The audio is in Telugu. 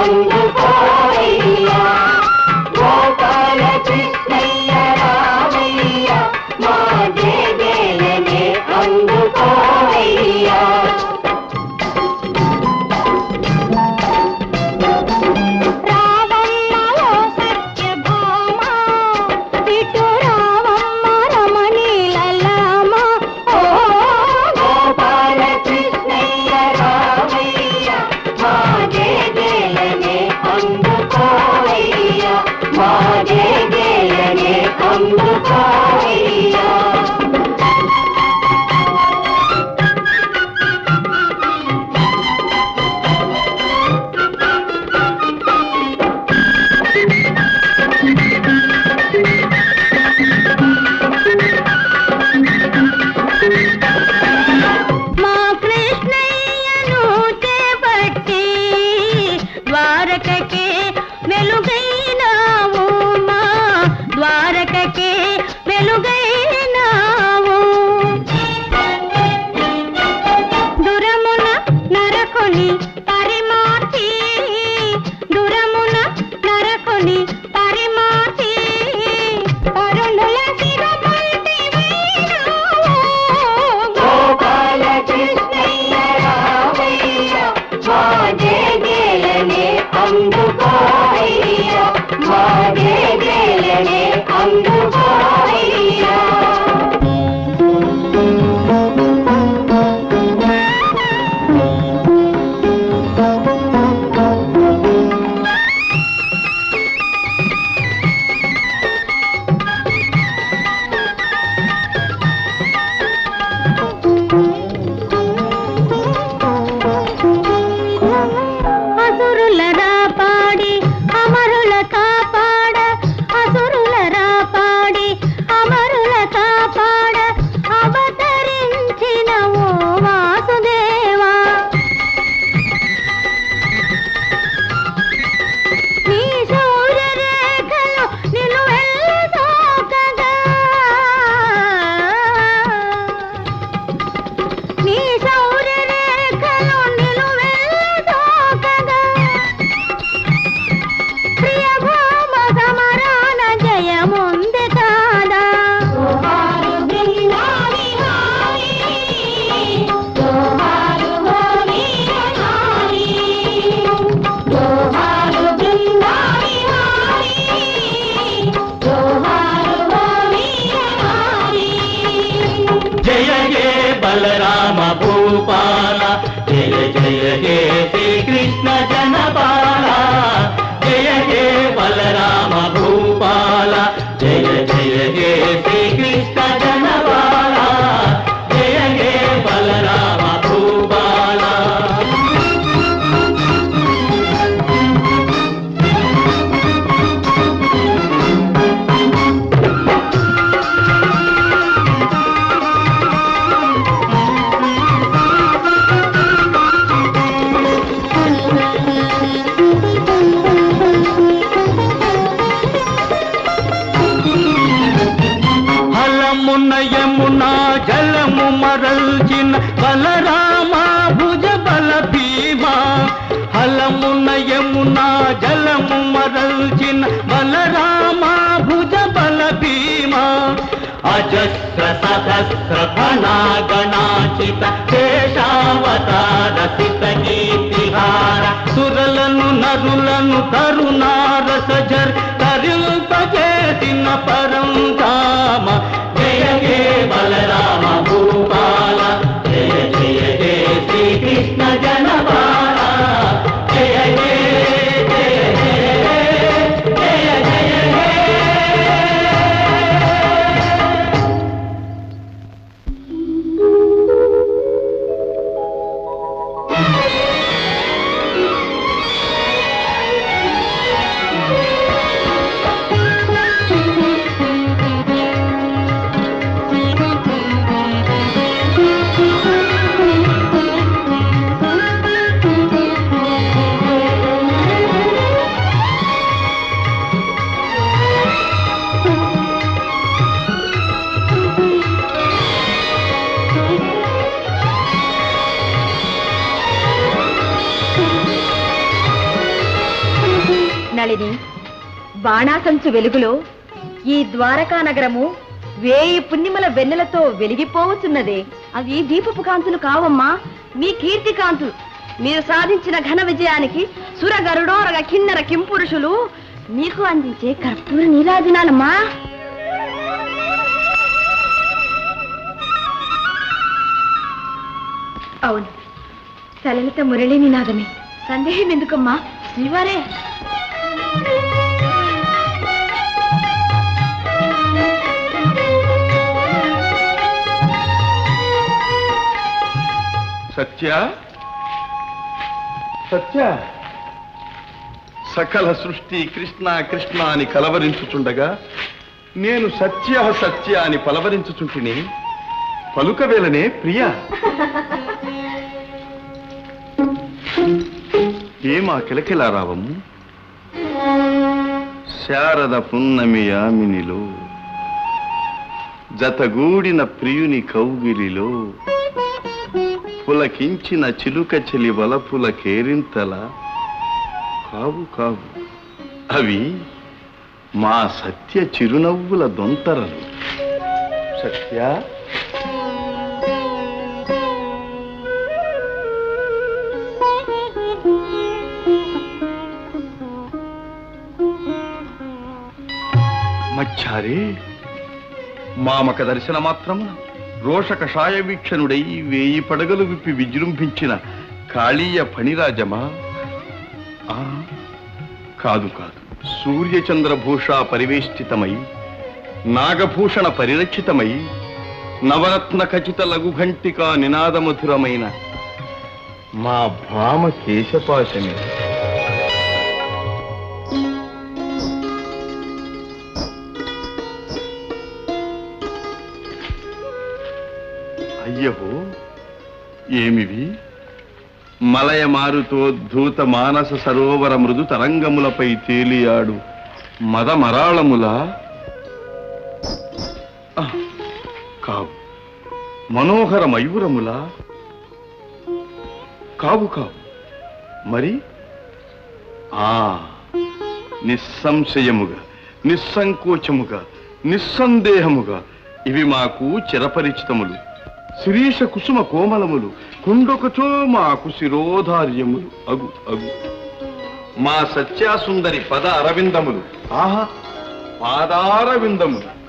हम జయ హే బలరామ భూపాల జయ జయ హే శ్రీకృష్ణ జనపాల. అజస్ర సహస్ర శేషావతార నళిని. బాణాసంచు వెలుగులో ఈ ద్వారకా నగరము వేయి పుణ్యముల వెన్నెలతో వెలిగిపోవచ్చున్నదే. అవి దీపపు కాంతులు కావమ్మా. మీ కీర్తి కాంతులు మీరు సాధించిన ఘన విజయానికి సురగరుడోరగ కిన్నర కింపురుషులు మీకు అందించే కర్పూర నీరాజనాలమ్మా అవును. సలలిత మురళి నినాదమే సందేహం ఎందుకమ్మా? శ్రీవారే. సత్య? సత్య? సకల సృష్టి కృష్ణ కృష్ణ అని కలవరించుచుండగా నేను సత్య సత్య అని పలవరించుచుంటిని. పలుకవేలనే ప్రియా. ఏమా కిలకిలారావము శారద పున్నమి యామినిలో జతగూడిన ప్రియుని కౌగిలిలో పులకించిన చిలుక చెలి వలపుల కేరింతల కావు కావు. అవి మా సత్య చిరునవ్వుల దొంతరలు. సత్య? మచ్చారే మామక దర్శన మాత్రమున రోష కషాయ వీక్షణుడై వేయి పడగలు విప్పి విజృంభించిన కాళీయ ఫణిరాజమా? ఆ, కాదు కాదు. సూర్యచంద్రభూష పరివేష్టితమై నాగభూషణ పరిరక్షితమై నవరత్న ఖచిత లఘుఘంటికా నినాదమధురమైన మా భామ కేశపాశమే. అయ్యో ఏమివి? మలయ మారుతో ధూత మానస సరోవర మృదు తరంగములపై తేలియాడు మదమరాళముల. కావు. మనోహర మయూరముల. కావు కావు. మరి? ఆ నిస్సంశయముగా నిస్సంకోచముగా నిస్సందేహముగా ఇవి మాకు చిరపరిచితములు. శిరీష కుసుమ కోమలములు కుండొకచో మాకు శిరోధార్యములు అగు అగు. మా సత్యాసుందరి పద అరవిందములు. ఆహా పాదారవిందములు.